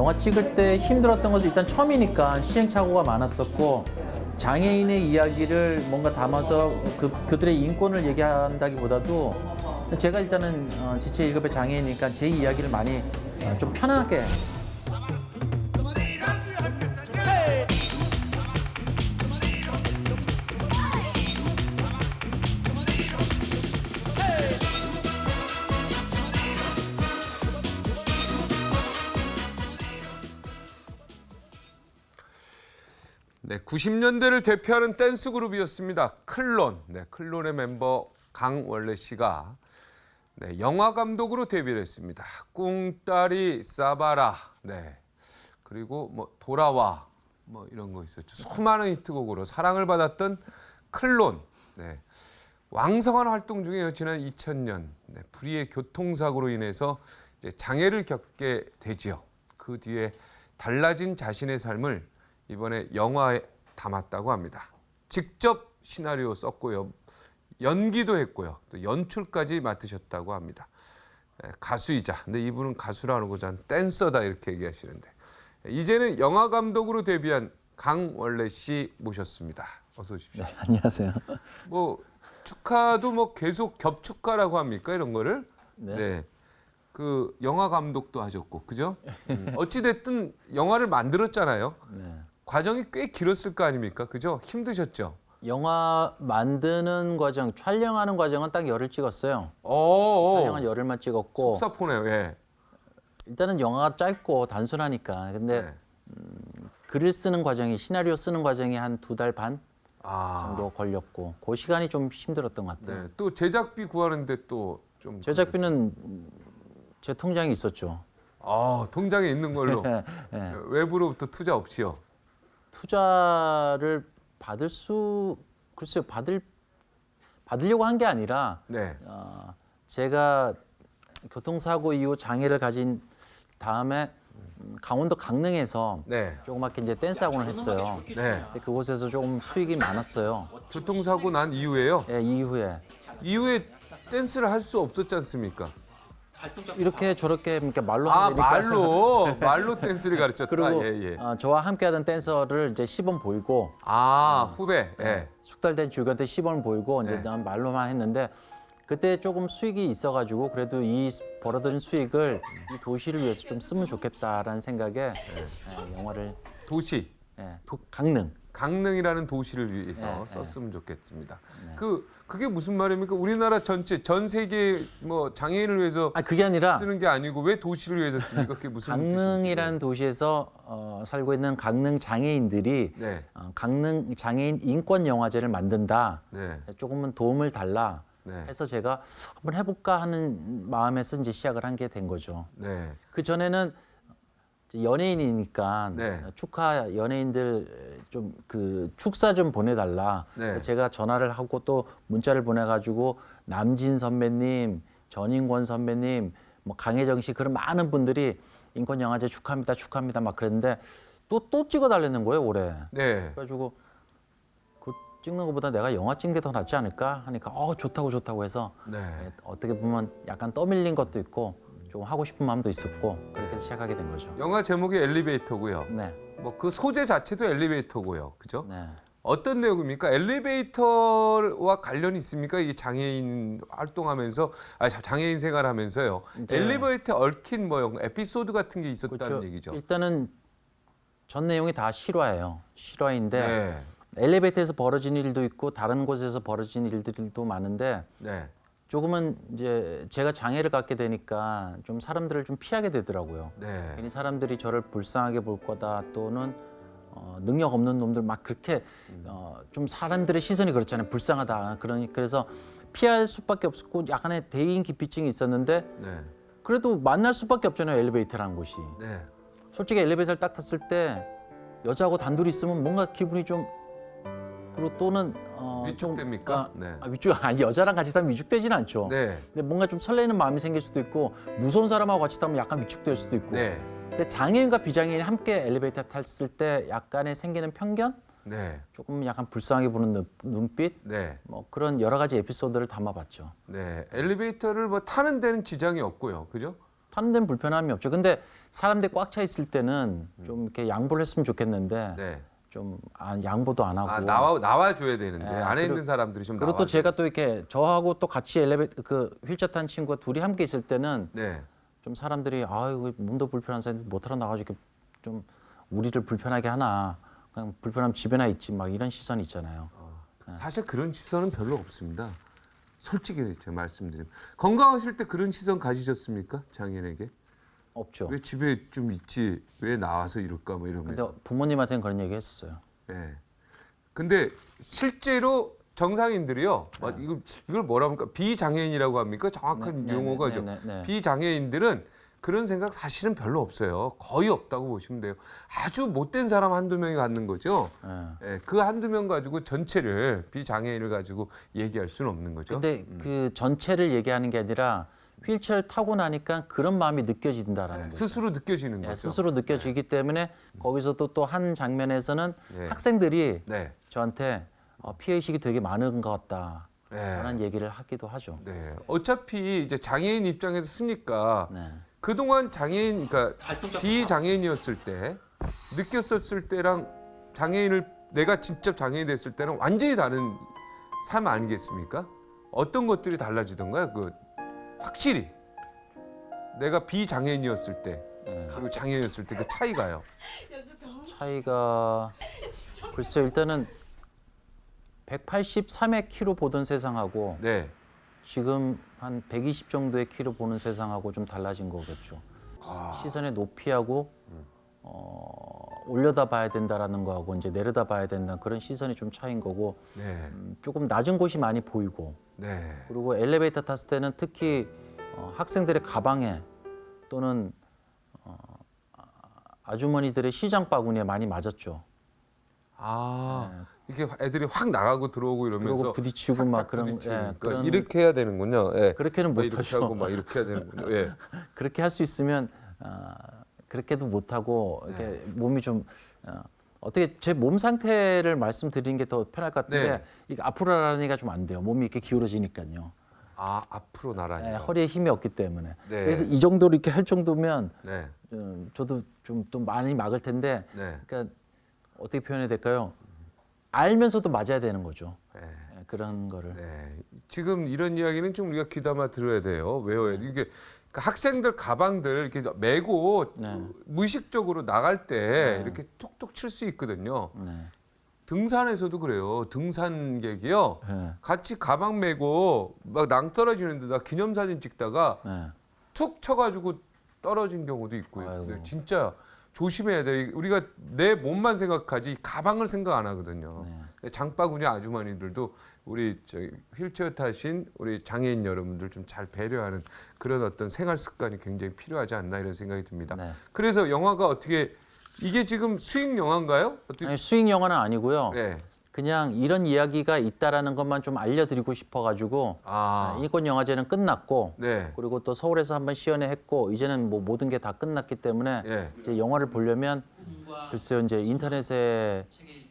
영화 찍을 때 힘들었던 것도 일단 처음이니까 시행착오가 많았었고 장애인의 이야기를 뭔가 담아서 그, 그들의 인권을 얘기한다기보다도 제가 일단은 어, 지체 1급의 장애인이니까 제 이야기를 많이 어, 좀 편하게 네, 90년대를 대표하는 댄스 그룹이었습니다. 클론. 네, 클론의 멤버 강원래 씨가 네, 영화 감독으로 데뷔를 했습니다. 꿍따리 사바라. 네. 그리고 뭐 돌아와 뭐 이런 거 있었죠. 수많은 히트곡으로 사랑을 받았던 클론. 네. 왕성한 활동 중에 지난 2000년 네, 불의의 교통사고로 인해서 장애를 겪게 되지요. 그 뒤에 달라진 자신의 삶을 이번에 영화에 담았다고 합니다. 직접 시나리오 썼고요. 연기도 했고요. 또 연출까지 맡으셨다고 합니다. 예, 가수이자 근데 이분은 가수라는 거잖아 댄서다 이렇게 얘기하시는데 이제는 영화 감독으로 데뷔한 강원래 씨 모셨습니다. 어서 오십시오. 네, 안녕하세요. 뭐 축하도 뭐 계속 겹축하라고 합니까 이런 거를? 네. 그 영화 감독도 하셨고 그죠? 음, 어찌 됐든 영화를 만들었잖아요. 네. 과정이 꽤 길었을 거 아닙니까? 그죠? 힘드셨죠? 영화 만드는 과정, 촬영하는 과정은 딱 열흘 찍었어요. 어. 촬영은 열흘만 찍었고 속사포네요. 예. 일단은 영화가 짧고 단순하니까 근데 네. 글을 쓰는 과정이 시나리오 쓰는 과정이 한 두 달 반 아. 정도 걸렸고 그 시간이 좀 힘들었던 것 같아요. 네. 또 제작비 구하는데 또 좀 제작비는 제 통장에 있었죠. 아, 통장에 있는 걸로 예, 예. 외부로부터 투자 없이요. 투자를 받을 수 글쎄요 받을 받으려고 한 게 아니라 네. 어, 제가 교통사고 이후 장애를 가진 다음에 음, 강원도 강릉에서 네. 조그맣게 이제 댄스 학원을 했어요. 네. 근데 그곳에서 조금 수익이 많았어요. 교통사고 난 이후에요. 예, 이후에 이후에 댄스를 할 수 없었지 않습니까? 이렇게 저렇게 이렇게 말로 아. 말로 말로 댄스를 가르쳤다. 그리고 예, 예. 어, 저와 함께하던 댄서를 이제 시범 보이고 아, 후배. 예. 숙달된 주교한테 시범을 보이고 이제 네. 난 말로만 했는데 그때 조금 수익이 있어가지고 그래도 이 벌어들인 수익을 이 도시를 위해서 좀 쓰면 좋겠다라는 생각에 예, 영화를 도시 예, 도- 강릉 강릉이라는 도시를 위해서 네, 썼으면 좋겠습니다. 그 그게 무슨 말입니까? 우리나라 전체 전 세계 뭐 장애인을 위해서 아 그게 아니라 쓰는 게 아니고 왜 도시를 위해서 씁니까? 그게 무슨 강릉이라는 도시에서 어, 살고 있는 강릉 장애인들이. 네, 어, 강릉 장애인 인권 영화제를 만든다. 네, 조금은 도움을 달라. 네, 해서 제가 한번 해볼까 하는 마음에서 이제 시작을 한 게 된 거죠. 네, 그 전에는 연예인이니까 네. 축하 연예인들 좀 그 축사 좀 보내달라. 네. 제가 전화를 하고 또 문자를 보내가지고 남진 선배님, 전인권 선배님, 뭐 강혜정 씨 그런 많은 분들이 인권 영화제 축하합니다, 축하합니다 막 그랬는데 또 또 찍어달라는 거예요 올해. 네. 그래가지고 그 찍는 것보다 내가 영화 찍는 게 더 낫지 않을까 하니까 어 좋다고 좋다고 해서 네. 예, 어떻게 보면 약간 떠밀린 것도 있고 좀 하고 싶은 마음도 있었고 그렇게 해서 시작하게 된 거죠. 영화 제목이 엘리베이터고요. 네, 뭐 그 소재 자체도 엘리베이터고요. 그죠? 네. 어떤 내용입니까? 엘리베이터와 관련이 있습니까? 이게 장애인 활동하면서 아 자- 장애인 생활하면서요. 이제- 엘리베이터 에 얽힌 뭐 에피소드 같은 게 있었다는 그렇죠. 얘기죠. 일단은 전 내용이 다 실화예요. 실화인데 네. 엘리베이터에서 벌어진 일도 있고 다른 곳에서 벌어진 일들도 많은데 네. 조금은 이제 제가 장애를 갖게 되니까 좀 사람들을 좀 피하게 되더라고요. 네. 괜히 사람들이 저를 불쌍하게 볼 거다 또는 어, 능력 없는 놈들 막 그렇게 어, 좀 사람들의 시선이 그렇잖아요 불쌍하다 그러니 그래서 피할 수밖에 없었고 약간의 대인 기피증이 있었는데 네. 그래도 만날 수밖에 없잖아요 엘리베이터라는 곳이 네. 솔직히 엘리베이터를 딱 탔을 때 여자하고 단둘이 있으면 뭔가 기분이 좀 그리고 또는 어, 좀, 위축됩니까? 아, 네. 아, 위축 아니 여자랑 같이 타면 위축되지는 않죠. 네. 근데 뭔가 좀 설레는 마음이 생길 수도 있고 무서운 사람하고 같이 타면 약간 위축될 수도 있고. 네. 근데 장애인과 비장애인이 함께 엘리베이터 탔을 때 약간의 생기는 편견, 네. 조금 약간 불쌍하게 보는 눈- 눈빛, 네. 뭐 그런 여러 가지 에피소드를 담아봤죠. 네. 엘리베이터를 뭐 타는 데는 지장이 없고요. 그죠? 타는 데는 불편함이 없죠. 근데 사람들이 꽉 차 있을 때는 좀 이렇게 양보를 했으면 좋겠는데 네. 좀 아, 양보도 안 하고. 아 나와 나와 줘야 되는데 네, 안에 그리고- 있는 사람들이 좀 그리고. 또 제가 또 이렇게 저하고 또 같이 엘리베이터 그 휠체어 탄 친구가 둘이 함께 있을 때는 네. 좀 사람들이 아이고 몸도 불편한 사람이 못 하러 나가지고 이렇게 좀 우리를 불편하게 하나 그냥 불편하면 집에나 있지 막 이런 시선이 있잖아요. 사실 그런 시선은 별로 없습니다. 솔직히 제가 말씀드리면 건강하실 때 그런 시선 가지셨습니까 장인에게? 없죠. 왜 집에 좀 있지 왜 나와서 이럴까 뭐 근데 이러면서. 부모님한테는 그런 얘기 했었어요. 예. 근데 실제로 정상인들이요. 막 이거 이걸 뭐라 합니까? 비장애인이라고 합니까? 정확한 네, 네, 용어가죠. 네, 네, 네. 비장애인들은 그런 생각 사실은 별로 없어요. 거의 없다고 보시면 돼요. 아주 못된 사람 한두 명이 갖는 거죠. 예. 예, 그 한두 명 가지고 전체를 비장애인을 가지고 얘기할 수는 없는 거죠. 근데 그 전체를 얘기하는 게 아니라 휠체어를 타고 나니까 그런 마음이 느껴진다라는 거죠. 스스로 느껴지는 예, 거죠. 스스로 느껴지기 때문에 거기서도 또 한 장면에서는 네. 학생들이 네. 저한테 어, 피해 의식이 되게 많은 것 같다 라는 네. 얘기를 하기도 하죠. 네. 어차피 이제 장애인 입장에서 쓰니까 네. 그동안 장애인 그러니까 비장애인이었을 때 느꼈었을 때랑 장애인을 내가 직접 장애인 됐을 때는 완전히 다른 삶 아니겠습니까? 어떤 것들이 달라지던가요? 그 확실히 내가 비장애인이었을 때 네. 그리고 장애인이었을 때 그 차이가요. 차이가 글쎄요 일단은 183의 키로 보던 세상하고 네. 지금 한 120 정도의 키로 보는 세상하고 좀 달라진 거겠죠. 아. 시선의 높이하고 음. 어, 올려다 봐야 된다라는 거하고 이제 내려다 봐야 된다 그런 시선이 좀 차이인 거고 네. 음, 조금 낮은 곳이 많이 보이고 네. 그리고 엘리베이터 탔을 때는 특히 어, 학생들의 가방에 또는 어, 아- 아주머니들의 시장 바구니에 많이 맞았죠. 아 이렇게 애들이 확 나가고 들어오고 이러면서 그리고 부딪히고 막 그런 예, 그런 이렇게 해야 되는군요. 예. 그렇게는 막 이렇게. 하고 막 이렇게 해야 되는군요. 예. 그렇게 할 수 있으면 아, 그렇게도 못하고 이렇게 네. 몸이 좀 어, 어떻게 제 몸 상태를 말씀드리는 게 더 편할 것 같은데 네. 이게 앞으로 나라니까 좀안 돼요. 몸이 이렇게 기울어지니까요. 아 앞으로 나란히. 예, 허리에 힘이 없기 때문에. 네. 그래서 이 정도로 이렇게 할 정도면 네. 음, 저도 좀 또 많이 막을 텐데 네. 그러니까 어떻게 표현해야 될까요? 알면서도 맞아야 되는 거죠. 네. 예, 그런 거를. 네. 지금 이런 이야기는 좀 우리가 귀담아 들어야 돼요. 외워야 돼. 이게 그러니까 학생들 가방들 이렇게 메고 네. 무의식적으로 나갈 때 이렇게 툭툭 칠 수 있거든요. 네. 등산에서도 그래요. 등산객이요. 네. 같이 가방 메고 막 낭떨어지는 데다 기념사진 찍다가 네. 툭 쳐가지고 떨어진 경우도 있고요. 진짜 조심해야 돼. 우리가 내 몸만 생각하지 가방을 생각 안 하거든요. 네. 장바구니 아주머니들도 우리 저 휠체어 타신 우리 장애인 여러분들 좀 잘 배려하는 그런 어떤 생활 습관이 굉장히 필요하지 않나 이런 생각이 듭니다. 네. 그래서 영화가 어떻게 이게 지금 수익 영화인가요? 어떻게? 아니, 수익 영화는 아니고요. 네. 그냥 이런 이야기가 있다라는 것만 좀 알려드리고 싶어가지고 아, 인권 영화제는 끝났고 네. 그리고 또 서울에서 한번 시연회 했고 이제는 뭐 모든 게 다 끝났기 때문에 예. 이제 영화를 보려면 글쎄요 이제 인터넷에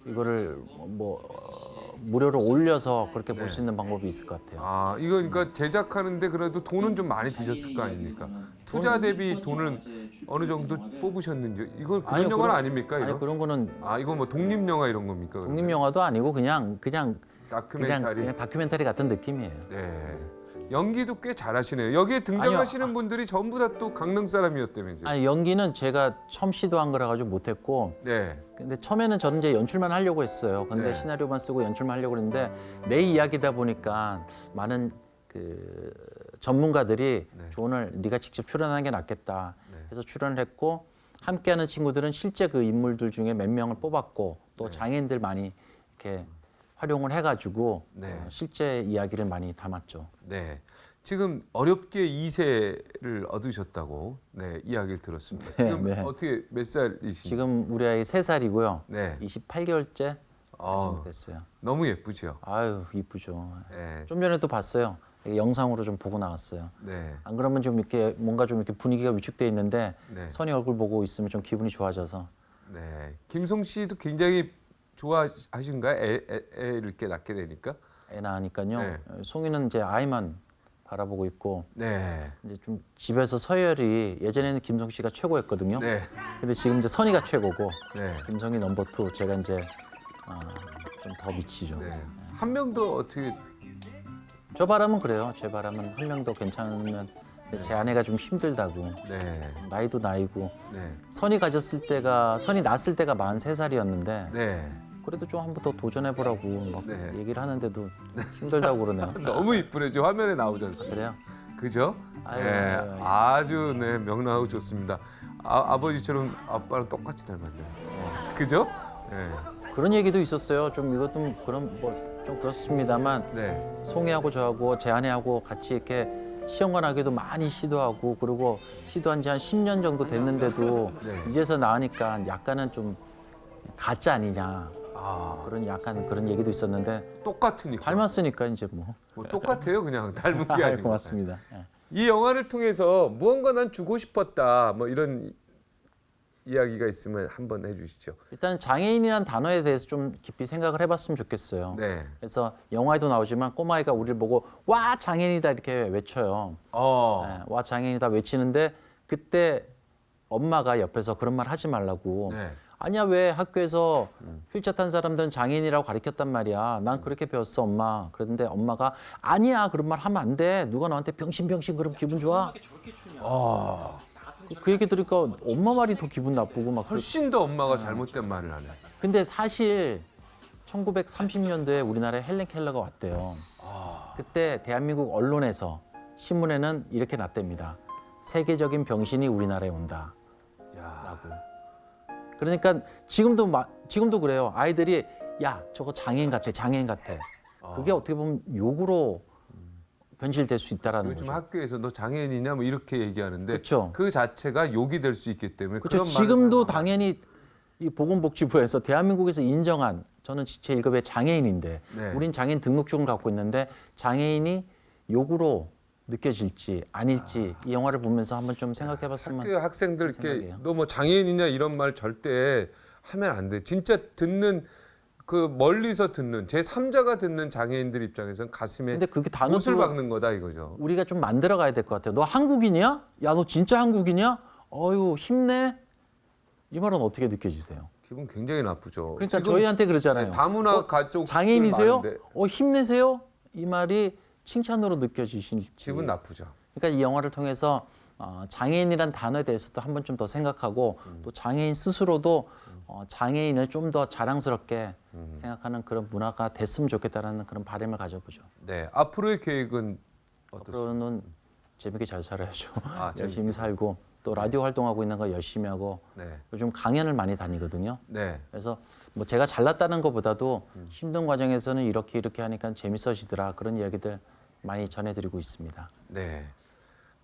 이거를 뭐 어, 무료로 올려서 그렇게 볼 수 있는 방법이 있을 것 같아요. 아, 이거 그러니까 제작하는데 그래도 돈은 좀 많이 드셨을 거 아닙니까? 투자 대비 돈은 어느 정도 뽑으셨는지 이건 그런 아니요, 영화는 그런- 아닙니까? 아니 이거? 그런 거는 아, 이건 뭐 독립 영화 이런 겁니까? 그러면? 독립 영화도 아니고 그냥 그냥 그냥 다큐멘터리. 그냥 다큐멘터리 같은 느낌이에요. 네. 연기도 꽤 잘하시네요. 여기에 등장하시는 분들이 전부 다 또 강릉 사람이었다면서요. 아니 연기는 제가 처음 시도한 거라 가지고 못했고 네. 근데 처음에는 저는 이제 연출만 하려고 했어요. 근데 네. 시나리오만 쓰고 연출만 하려고 했는데 내 이야기다 보니까 많은 그 전문가들이 네. 조언을 네가 직접 출연하는 게 낫겠다. 네. 해서 출연을 했고 함께하는 친구들은 실제 그 인물들 중에 몇 명을 뽑았고 또 네. 장애인들 많이 이렇게 활용을 해가지고 네. 어, 실제 이야기를 많이 담았죠. 네. 지금 어렵게 2세를 얻으셨다고 네, 이야기를 들었습니다. 네, 지금 네. 어떻게 몇 살이신가요? 지금 우리 아이 세 살이고요. 네. 28개월째 아, 됐어요. 너무 예쁘죠. 아유 이쁘죠. 네. 좀 전에 또 봤어요. 영상으로 좀 보고 나왔어요. 네. 안 그러면 좀 이렇게 뭔가 좀 이렇게 분위기가 위축돼 있는데 네. 선이 얼굴 보고 있으면 좀 기분이 좋아져서 네. 김송 씨도 굉장히 좋아하신가요? 애, 애, 애 를 이렇게 낳게 되니까? 애 낳으니까요. 네. 송이는 이제 아이만 바라보고 있고 네. 이제 좀 집에서 서열이 예전에는 김성 씨가 최고였거든요. 네. 근데 지금 이제 선이가 최고고 네. 김성이 넘버 투 제가 이제 아, 좀더 미치죠. 네. 한 명도 어떻게 저 바람은 그래요. 제 바람은 한명더 괜찮으면 제 아내가 좀 힘들다고 네. 나이도 나이고 네. 선이 가졌을 때가 선이 났을 때가 43살이었는데 네. 그래도 좀 한 번 더 도전해 보라고 막 네. 얘기를 하는데도 힘들다고 그러네요. 너무 이쁘네. 지금 화면에 나오지 않습니까? 그래요? 그죠? 아유, 네, 아유, 아유. 아주 네 명랑하고 좋습니다. 아, 아버지처럼 아빠랑 똑같이 닮았네요. 그죠? 네, 그런 얘기도 있었어요. 좀 이것도 그런 뭐 좀 그렇습니다만 네, 송이하고 저하고 제 아내하고 같이 이렇게 시험관하기도 많이 시도하고 그리고 시도한 지 한 10년 정도 됐는데도 네. 이제서 나으니까 약간은 좀 가짜 아니냐 아 그런 약간 그런 얘기도 있었는데 똑같으니까. 닮았으니까 이제 뭐. 뭐 똑같아요, 그냥 닮은 게 아이, 아니고. 고맙습니다. 예. 이 영화를 통해서 무언가 난 주고 싶었다, 뭐 이런 이야기가 있으면 한번 해주시죠. 일단 장애인이라는 단어에 대해서 좀 깊이 생각을 해봤으면 좋겠어요. 네. 그래서 영화에도 나오지만 꼬마아이가 우리를 보고 와 장애인이다 이렇게 외쳐요. 어, 네, 와 장애인이다 외치는데 그때 엄마가 옆에서 그런 말 하지 말라고. 네. 아니야 왜 학교에서 휠체어 탄 사람들은 장애인이라고 가르쳤단 말이야. 난 그렇게 배웠어 엄마. 그랬는데 엄마가 아니야 그런 말 하면 안 돼. 누가 너한테 병신병신 그럼 기분 좋아? 아, 그, 그 얘기 들으니까 엄마 말이 더 기분 나쁘고 막. 그랬- 훨씬 더 엄마가 잘못된 말을 하네. 근데 사실 1930년도에 우리나라에 헬렌 켈러가 왔대요. 그때 대한민국 언론에서 신문에는 이렇게 났답니다. 세계적인 병신이 우리나라에 온다. 야, 라고. 그러니까 지금도 마- 지금도 그래요. 아이들이 야 저거 장애인 같아, 장애인 같아. 그게 어떻게 보면 욕으로 변질될 수 있다라는 요즘 거죠. 학교에서 너 장애인이냐 뭐 이렇게 얘기하는데 그쵸. 그 자체가 욕이 될 수 있기 때문에 그렇죠. 지금도 당연히 이 보건복지부에서 대한민국에서 인정한 저는 지체 1급의 장애인인데 네. 우린 장애인 등록증을 갖고 있는데 장애인이 욕으로 느껴질지 아닐지 이 영화를 보면서 한번 좀 생각해봤으면 학교 학생들 이렇게. 너 뭐 장애인이냐 이런 말 절대 하면 안 돼. 진짜 듣는 그 멀리서 듣는 제 3자가 듣는 장애인들 입장에서는 가슴에 근데 그게 단어도 박는 거다 이거죠. 우리가 좀 만들어 가야 될 것 같아요. 너 한국인이야? 야 너 진짜 한국인이야? 어유 힘내. 이 말은 어떻게 느껴지세요? 기분 굉장히 나쁘죠. 그러니까 저희한테 그러잖아요. 다문화 어, 가족 장애인이세요? 많은데 어 힘내세요? 이 말이 칭찬으로 느껴지실지 기분 나쁘죠. 그러니까 이 영화를 통해서 어, 장애인이란 단어에 대해서도 한번좀더 생각하고 음. 또 장애인 스스로도 어, 장애인을 좀 더 자랑스럽게 음. 생각하는 그런 문화가 됐으면 좋겠다라는 그런 바람을 가져보죠. 네, 앞으로의 계획은 어떻습니까? 앞으로는 재밌게 잘 살아야죠. 아, 열심히 살고 또 라디오 활동하고 있는 거 열심히 하고 네, 요즘 강연을 많이 다니거든요. 네, 그래서 뭐 제가 잘났다는 것보다도 음. 힘든 과정에서는 이렇게 이렇게 하니까 재밌어지더라 그런 이야기들 많이 전해드리고 있습니다. 네.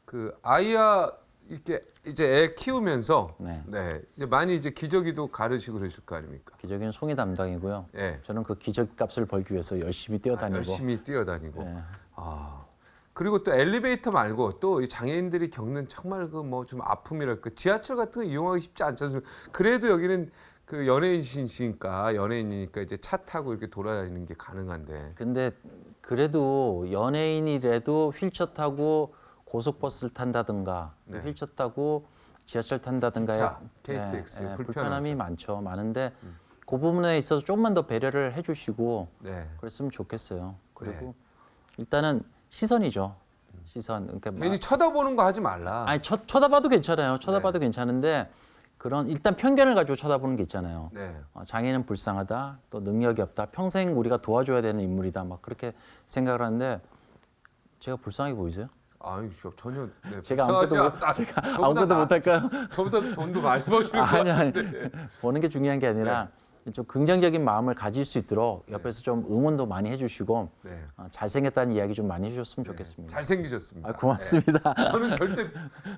그 아이야 이렇게 이제 애 키우면서 네. 네, 이제 많이 이제 기저귀도 가르치고 그러실 거 아닙니까? 기저귀는 송이 담당이고요. 네. 저는 그 기저귀 값을 벌기 위해서 열심히 뛰어다니고 열심히 뛰어다니고. 네. 아 그리고 또 엘리베이터 말고 또 이 장애인들이 겪는 정말 그 뭐 좀 아픔이랄까 지하철 같은 거 이용하기 쉽지 않지 않습니까? 그래도 여기는 그 연예인이시니까 연예인이니까 이제 차 타고 이렇게 돌아다니는 게 가능한데. 근데 그래도 연예인이라도 휠체어 타고 고속버스를 탄다든가 또 네. 휠체어 타고 지하철 탄다든가 기차, KTX 불편하죠. 음. 불편함이 많죠. 많은데 그 부분에 있어서 조금만 더 배려를 해주시고 네. 그랬으면 좋겠어요. 그리고 네. 일단은 시선이죠. 시선. 그러니까 막- 괜히 쳐다보는 거 하지 말라. 아니 쳐, 쳐다봐도 괜찮아요. 네. 쳐다봐도 괜찮은데 그런 일단 편견을 가지고 쳐다보는 게 있잖아요. 네. 어, 장애는 불쌍하다, 또 능력이 없다, 평생 우리가 도와줘야 되는 인물이다, 막 그렇게 생각을 하는데 제가 불쌍하게 보이세요? 저 전혀 네, 제가 아무것도 못, 않- 제가 아무것도 나- 못할까요? 저보다 돈도 많이 버시는 거 아니 아니 같은데. 보는 게 중요한 게 아니라 좀 긍정적인 마음을 가질 수 있도록 옆에서 좀 응원도 많이 해주시고 네. 어, 잘생겼다는 이야기 좀 많이 해주셨으면 좋겠습니다. 잘생기셨습니다. 아, 고맙습니다. 네. 저는 절대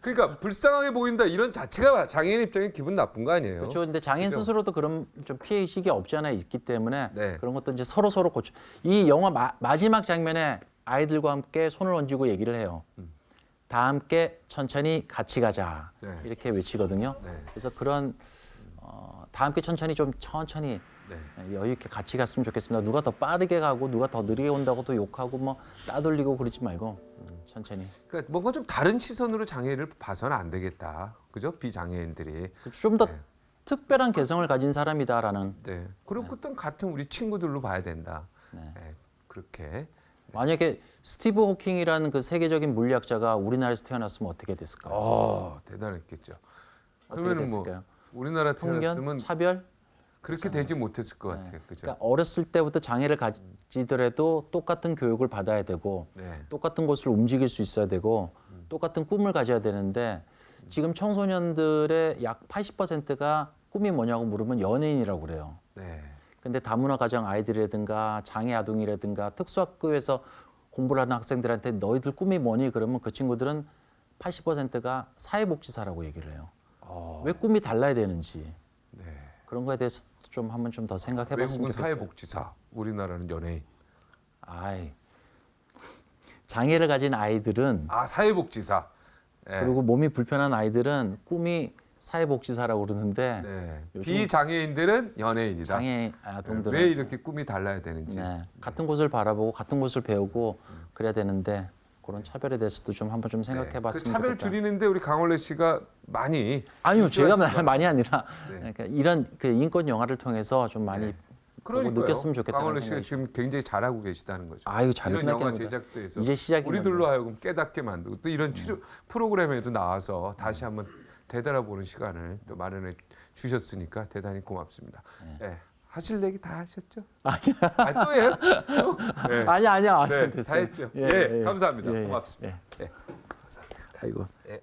그러니까 불쌍하게 보인다 이런 자체가 장애인 입장에 기분 나쁜 거 아니에요? 그렇죠. 근데 장애인 그죠? 스스로도 그런 좀 피해 의식이 없지 않아 있기 때문에 네. 그런 것도 이제 서로 서로 고쳐. 이 영화 마, 마지막 장면에 아이들과 함께 손을 얹고 얘기를 해요. 다 함께 천천히 같이 가자 네. 이렇게 외치거든요. 네. 그래서 그런 어, 다 함께 천천히 좀 천천히 네. 여유 있게 같이 갔으면 좋겠습니다. 누가 더 빠르게 가고 누가 더 느리게 온다고 또 욕하고 뭐 따돌리고 그러지 말고 음, 천천히 그러니까 뭔가 좀 다른 시선으로 장애인을 봐서는 안 되겠다. 그죠? 비장애인들이. 좀더 네. 특별한 개성을 가진 사람이다라는 네. 그리고 그땐 같은 우리 친구들로 봐야 된다. 네. 네. 그렇게. 만약에 스티브 호킹이라는 그 세계적인 물리학자가 우리나라에서 태어났으면 어떻게 됐을까요? 어, 대단했겠죠. 어떻게 뭐 됐을까요? 우리나라 편견, 태어났으면 차별? 그렇게 되지 못했을 것 같아요. 그죠? 그러니까 어렸을 때부터 장애를 가지더라도 똑같은 교육을 받아야 되고 네. 똑같은 곳을 움직일 수 있어야 되고 똑같은 꿈을 가져야 되는데 지금 청소년들의 약 80%가 꿈이 뭐냐고 물으면 연예인이라고 그래요. 네. 근데 다문화 가정 아이들이라든가 장애 아동이라든가 특수학교에서 공부를 하는 학생들한테 너희들 꿈이 뭐니 그러면 그 친구들은 80%가 사회복지사라고 얘기를 해요. 어, 왜 꿈이 달라야 되는지 네. 그런 거에 대해서 좀 한번 좀 더 생각해 봤으면 외국은 좋겠어요. 사회복지사, 우리나라는 연예인. 아이. 장애를 가진 아이들은 아, 사회복지사. 네. 그리고 몸이 불편한 아이들은 꿈이 사회복지사라고 그러는데 네. 요즘- 비장애인들은 연예인이다. 장애 네. 아동들은 왜 이렇게 꿈이 달라야 되는지. 네, 같은 곳을 바라보고 같은 곳을 배우고 그래야 되는데 그런 차별에 대해서도 좀 한번 좀 네. 생각해 그 봤으면 차별 좋겠다. 줄이는데 우리 강원래 씨가 많이 아니요, 제가? 많이 아니라 네. 그러니까 이런 그 인권 영화를 통해서 좀 많이 네. 그러니까요. 느꼈으면 좋겠다는 강원래 씨가 지금 굉장히 잘하고 계시다는 거죠. 아유, 잘 이런 영화 끝났겠는데. 제작대에서 이제 시작인 우리들로. 하여금 깨닫게 만들고 또 이런 치료 프로그램에도 나와서 다시 한번 되돌아보는 시간을 또 마련해 주셨으니까 대단히 고맙습니다. 네. 하실 얘기 다 하셨죠? 아니야. 아, 또 해요? 또? 네. 아니야, 아니야. 네, 다. 했죠. 예, 감사합니다. 고맙습니다. 예. 예. 아이고. 예.